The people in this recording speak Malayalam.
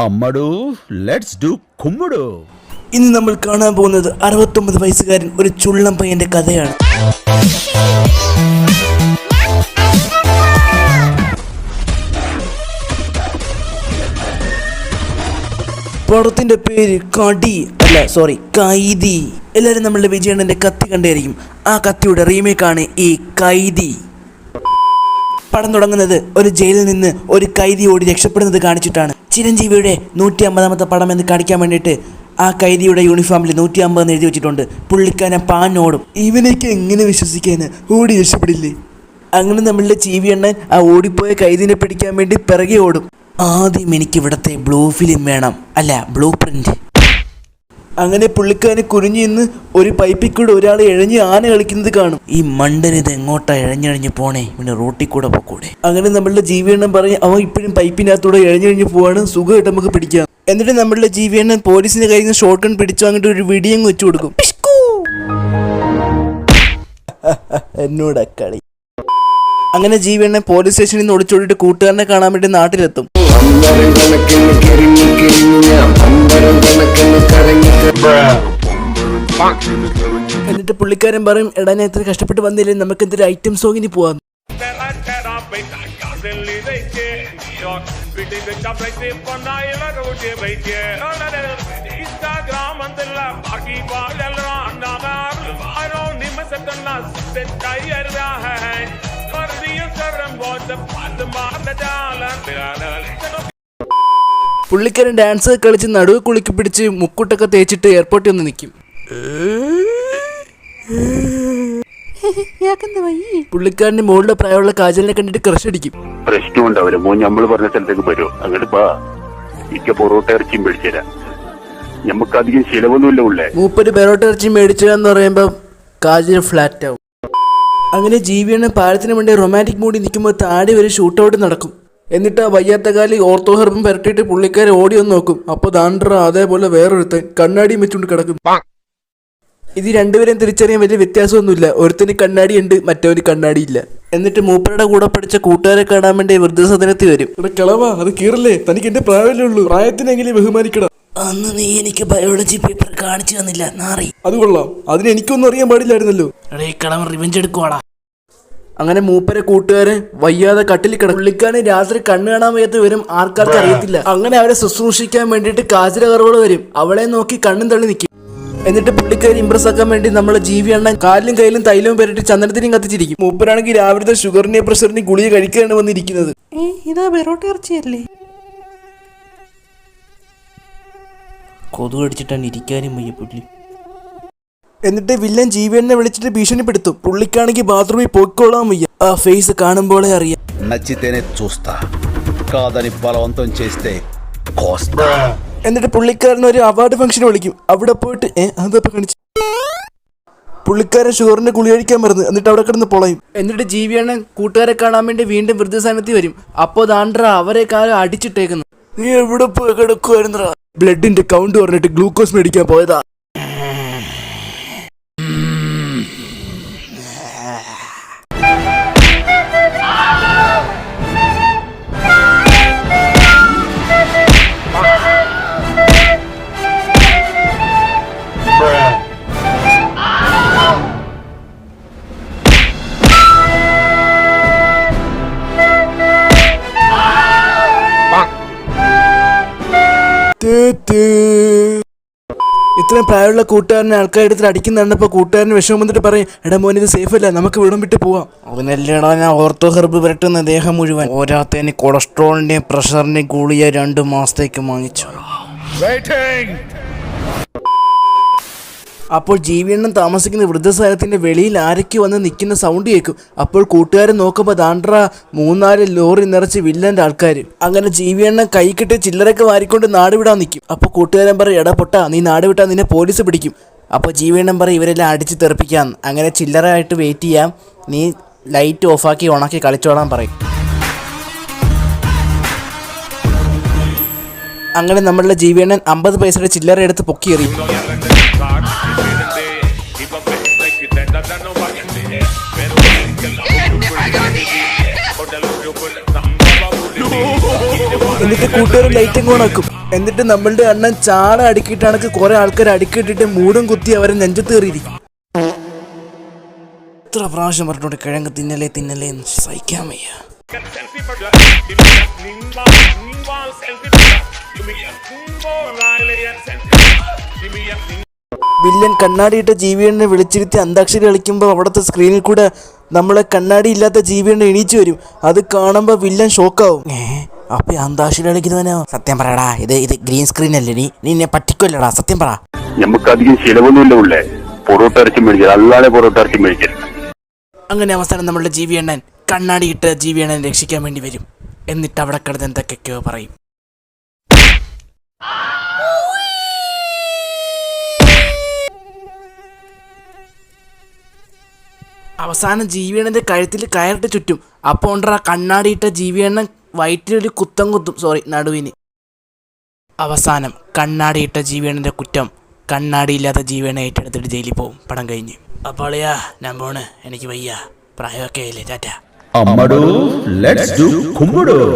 അമ്മടു ലെറ്റ്സ് ഡു കുമ്മടു. ഇന്ന് നമ്മൾ കാണാൻ പോകുന്നത് അറുപത്തൊമ്പത് വയസ്സുകാരൻ ഒരു ചുള്ളം പയ്യന്റെ കഥയാണ്. പടത്തിന്റെ പേര് കടി അല്ല സോറി കൈതി എല്ലാവരും നമ്മളുടെ വിജയണ്ണന്റെ കത്തി കണ്ടായിരിക്കും. ആ കത്തിയുടെ റീമേക്കാണ് ഈ കൈതി പടം തുടങ്ങുന്നത് ഒരു ജയിലിൽ നിന്ന് ഒരു കൈദി ഓടി രക്ഷപ്പെടുന്നത് കാണിച്ചിട്ടാണ്. ചിരഞ്ജീവിയുടെ നൂറ്റി അമ്പതാമത്തെ പടം എന്ന് കാണിക്കാൻ വേണ്ടിയിട്ട് ആ കൈദിയുടെ യൂണിഫോമിൽ നൂറ്റി അമ്പത് എഴുതി വെച്ചിട്ടുണ്ട്. പുള്ളിക്കാരൻ പാഞ്ഞോടും. ഇവനേക്ക് എങ്ങനെ വിശ്വസിക്കാന് ഓടി രക്ഷപ്പെടില്ലേ? അങ്ങനെ നമ്മളുടെ ചീവി എണ്ണൻ ആ ഓടിപ്പോയ കൈദിനെ പിടിക്കാൻ വേണ്ടി പിറകെ ഓടും. ആദ്യം എനിക്ക് ഇവിടുത്തെ ബ്ലൂ ഫിലിം വേണം. അല്ല ബ്ലൂ പ്രിന്റ്. അങ്ങനെ പുള്ളിക്കാരൻ കുനിഞ്ഞു നിന്ന് ഒരു പൈപ്പിൽ കൂടെ ഒരാൾ ഇഴഞ്ഞ് ആന കളിക്കുന്നത് കാണും. ഈ മണ്ടൻ ഇത് എങ്ങോട്ടാ ഇഴഞ്ഞഴിഞ്ഞ് പോണേ? പിന്നെ റോട്ടിൽ കൂടെ പോക്കൂടെ. അങ്ങനെ നമ്മളുടെ ജീവിയെണ്ണം പറഞ്ഞ് അവൻ ഇപ്പോഴും പൈപ്പിനകത്തൂടെ ഇഴഞ്ഞഴിഞ്ഞ് പോവാണ്. സുഖമായിട്ട് നമുക്ക് പിടിക്കാം. എന്നിട്ട് നമ്മളുടെ ജീവിയെണ്ണം പോലീസിന്റെ കയ്യിൽ നിന്ന് ഷോർട്ട് ഗൺ പിടിച്ചു അങ്ങോട്ട് ഒരു വെടിയങ്ങ് വെച്ചു കൊടുക്കും. എന്നോടാ കളി. അങ്ങനെ ജീവിയെണ്ണൻ പോലീസ് സ്റ്റേഷനിൽ നിന്ന് ഒളിച്ചോടിയിട്ട് കൂട്ടുകാരനെ കാണാൻ വേണ്ടി നാട്ടിലെത്തും. പമ്പരം കണക്കിന് കരിഞ്ഞു കിഴിഞ്ഞു ഞാൻ പമ്പരം എന്നിട്ട് പുള്ളിക്കാരൻ പറയും എടാ ഞാൻ കഷ്ടപ്പെട്ട് വന്നില്ലേ നമുക്ക് എന്തൊരു ഐറ്റം സോങ്ങിന് പോവാം ഇൻസ്റ്റാഗ്രാം പുള്ളിക്കാരൻ ഡാൻസ് കളിച്ച് നടുവ് കുളിക്ക് പിടിച്ച് മുക്കുട്ടൊക്കെ തേച്ചിട്ട് എയർപോർട്ടിൽ ഒന്ന് നിൽക്കും പുള്ളിക്കാരന്റെ മുകളിലെ പ്രായമുള്ള കാജലിനെ കണ്ടിട്ട് ക്രഷ് അടിക്കും. പ്രശ്നം ഉണ്ടാവില്ല മോൻ നമ്മൾ പറഞ്ഞ സ്ഥലത്തേക്ക് വരൂ. അങ്ങോട്ട് പാ ഇക്ക പൊറോട്ട ഇറച്ചിയും മേടിച്ചുതരാം. നമുക്ക് അധികം ചിലവൊന്നുമില്ല ഉള്ളേ. മൂപ്പര് പെറോട്ട ഇറച്ചി മേടിച്ചു പറയുമ്പോൾ കാജൽ ഫ്ലാറ്റ് ആവും. അങ്ങനെ ജീവിയാണ് പാലത്തിന് വേണ്ടി റൊമാന്റിക് മൂടി നിൽക്കുമ്പോൾ താടി വരെ ഷൂട്ടൗട്ട് നടക്കും. എന്നിട്ട് ആ വയ്യാത്ത കാലി ഓർത്തോ ഹെർബും പുരട്ടിയിട്ട് പുള്ളിക്കാരെ ഓടി ഒന്ന് നോക്കും. അപ്പോൾ ദാണ്ട്ര അതേപോലെ വേറൊരുത്തൻ കണ്ണാടിയും വെച്ചുകൊണ്ട് കിടക്കും. ഇത് രണ്ടുപേരെയും തിരിച്ചറിയാൻ വലിയ വ്യത്യാസമൊന്നുമില്ല. ഒരുത്തന് കണ്ണാടി ഉണ്ട് മറ്റവന് കണ്ണാടി ഇല്ല എന്നിട്ട് മൂപ്പരുടെ കൂടെ പഠിച്ച കൂട്ടുകാരെ കാണാൻ വേണ്ടി വൃദ്ധസദനത്തിൽ വരും. കിളവാ അത് കീറല്ലേ? തനിക്ക് എന്റെ പ്രായമല്ലേ ഉള്ളൂ. പ്രായത്തിനെങ്കിലും ബഹുമാനിക്കണം? അന്ന് നീ എനിക്ക് ബയോളജി പേപ്പർ കാണിച്ചു തന്നില്ല നാറി. അത് കൊള്ളാം. അതിന് എനിക്കൊന്നും അറിയാൻ പാടില്ലായിരുന്നല്ലോ. എടേ കളവൻ റിവെഞ്ച് എടുക്കുവാടാ. അങ്ങനെ മൂപ്പരെ കൂട്ടുകാരെ വയ്യാതെ കട്ടിൽ കിടക്കും പുള്ളിക്കാരൻ രാത്രി കണ്ണു കാണാൻ വയ്യാത്ത വരും ആർക്കാർക്ക് അറിയത്തില്ല. അങ്ങനെ അവരെ ശുശ്രൂഷിക്കാൻ വേണ്ടിയിട്ട് കാച്ചിര കറവൾ വരും. അവളെ നോക്കി കണ്ണും തള്ളി നിൽക്കും എന്നിട്ട് പുള്ളിക്കാരി ഇമ്പ്രസ് ആക്കാൻ വേണ്ടി നമ്മളെ ജീവി എണ്ണ കാലിലും കയ്യിലും തൈലവും പെരട്ടി ചന്ദനത്തിനും കത്തിച്ചിരിക്കും. മൂപ്പരാണെങ്കിൽ രാവിലത്തെ ഷുഗറിനെ പ്രഷറിനെ ഗുളിക കഴിക്കാനാണ് വന്നിരിക്കുന്നത്. ഇതാ ബെറോട്ട ഇറച്ചിയല്ലേ? കൊതു കടിച്ചിട്ടാണ് ഇരിക്കാനും വയ്യ പുള്ളി എന്നിട്ട് വില്ലൻ ജീവനെ വിളിച്ചിട്ട് ഭീഷണിപ്പെടുത്തും പുള്ളിക്കാണെങ്കിൽ ബാത്റൂമിൽ പോയിക്കോളാൻ വയ്യ ആ ഫേസ് കാണുമ്പോഴേ അറിയാം నచ్చితేనే చూస్తా కాదని బలవంతం చేస్తే కోస్తా എന്നിട്ട് പുള്ളിക്കാരൻ ഒരു അവാർഡ് ഫംഗ്ഷൻ വിളിക്കും അവിടെ പോയിട്ട് ഏ അതപ്പോ കാണിച്ചു പുള്ളിക്കാരൻ ഷുഗറിന്റെ ഗുളി കഴിക്കാൻ മറന്നു എന്നിട്ട് അവിടെ കിടന്ന് പൊളയും എന്നിട്ട് ജീവിയണ്ണൻ കൂട്ടുകാരെ കാണാൻ വേണ്ടി വീണ്ടും വൃദ്ധസ്ഥാനത്തിൽ വരും അപ്പോ ദാണ്ട്ര അവരെ കാലം അടിച്ചിട്ടേക്കുന്നു നീ എവിടെ പോയി കിടക്കുവായിരുന്നടാ ബ്ലഡിന്റെ കൗണ്ട് പറഞ്ഞിട്ട് ഗ്ലൂക്കോസ് മേടിക്കാൻ പോയതാ. ഇത്രയും പ്രായമുള്ള കൂട്ടുകാരനെ ആൾക്കാരെടുത്ത് അടിക്കുന്ന കണ്ടപ്പോ കൂട്ടുകാരന് വിഷമം വന്നിട്ട് പറയും എടാ മോൻ ഇത് സേഫ് അല്ല നമുക്ക് വീടും വിട്ട് പോവാം. അവനല്ലേടാ ഞാൻ ഓർത്തോ ഹെർബ് പുരട്ടുന്ന ദേഹം മുഴുവൻ. ഓരാത്തേന് കൊളസ്ട്രോളിന്റെയും പ്രഷറിന്റെയും ഗുളിയ രണ്ടു മാസത്തേക്ക് വാങ്ങിച്ചു. അപ്പോൾ ജീവിയെണ്ണം താമസിക്കുന്ന വൃദ്ധസ്ഥാനത്തിന്റെ വെളിയിൽ ആരൊക്കെ വന്ന് നിൽക്കുന്ന സൗണ്ട് കേൾക്കും. അപ്പോൾ കൂട്ടുകാരൻ നോക്കുമ്പോൾ ദാണ്ട്ര മൂന്നാൽ ലോറി നിറച്ച് വില്ലന്റെ ആൾക്കാർ അങ്ങനെ ജീവിയെണ്ണം കൈക്കിട്ട് ചില്ലറൊക്കെ വാരിക്കൊണ്ട് നാട് വിടാൻ നിൽക്കും. അപ്പോൾ കൂട്ടുകാരൻ പറയും എടാ പൊട്ടാ നീ നാട് വിട്ടാൽ നിന്നെ പോലീസ് പിടിക്കും. അപ്പോൾ ജീവിയെണ്ണം പറയും ഇവരെല്ലാം അടിച്ച് തെറിപ്പിക്കാം അങ്ങനെ ചില്ലറയായിട്ട് വെയിറ്റ് ചെയ്യാം. നീ ലൈറ്റ് ഓഫാക്കി ഉണക്കി കളിച്ചോളാൻ പറയും. അങ്ങനെ നമ്മളുടെ ജീവിയണ്ണൻ അമ്പത് പൈസയുടെ ചില്ലറ എടുത്ത് പൊക്കി എന്നിട്ട് കൂട്ടുകാരും ലൈറ്റും കോണാക്കും എന്നിട്ട് നമ്മളുടെ അണ്ണൻ ചാട അടുക്കിയിട്ടാണെങ്കിൽ കുറെ ആൾക്കാർ അടുക്കിയിട്ടിട്ട് മൂടും കുത്തി അവരെ നെഞ്ചത്ത് കയറിയിരിക്കും. എത്ര പ്രാവശ്യം പറഞ്ഞോണ്ട് കിഴങ്ങ് തിന്നലേ തിന്നലേ എന്ന്. സഹിക്കാൻ വയ്യ. വില്ലൻ കണ്ണാടിയിട്ട ജീവിയണ്ണനെ വിളിച്ചിരുത്തി അന്താക്ഷരി കളിക്കുമ്പോൾ അവിടുത്തെ സ്ക്രീനിൽ കൂടെ നമ്മളെ കണ്ണാടി ഇല്ലാത്ത ജീവിയണ്ണ എണീച്ചു വരും. അത് കാണുമ്പോൾ വില്ലൻ ഷോക്കാവും ഏ? അപ്പൊ അന്താക്ഷരി കളിക്കുന്നവനോ? സത്യം പറയടാ ഇത് ഇത് ഗ്രീൻ സ്ക്രീൻ അല്ലേ നീ? നീ എന്നെ പറ്റിക്കൊല്ലടാ സത്യം പറ. നമുക്ക് അധികം ചിലവൊന്നുമില്ല ഉള്ളേ. പൊറോട്ട ഇറച്ചി മേടിച്ചത് അല്ലാതെ പൊറോട്ട ഇറച്ചി മേടിച്ചത് അങ്ങനെ അവസാനം നമ്മളുടെ ജീവിയണ്ണൻ കണ്ണാടിയിട്ട് എണ്ണൻ രക്ഷിക്കാൻ വേണ്ടി വരും. എന്നിട്ട് അവിടെ കിടന്ന് എന്തൊക്കെയൊക്കെയോ പറയും. അവസാനം ജീവിയണ്ണന്റെ കഴുത്തിൽ കയറിട്ട് ചുറ്റും. അപ്പോൾ ഉണ്ടാ കണ്ണാടിയിട്ട ജീവിയണ്ണൻ വയറ്റിലൊരു കുത്തം കുത്തും സോറി നടുവിന്. അവസാനം കണ്ണാടിയിട്ട ജീവിയണ്ണന്റെ കുറ്റം കണ്ണാടിയില്ലാത്ത ജീവനെ ഏറ്റെടുത്തിട്ട് ജയിലിൽ പോവും. പടം കഴിഞ്ഞ്. അപ്പോളിയാ ഞാൻ പോണ്. എനിക്ക് വയ്യ. പ്രായമൊക്കെ ആയില്ലേ ടാറ്റ.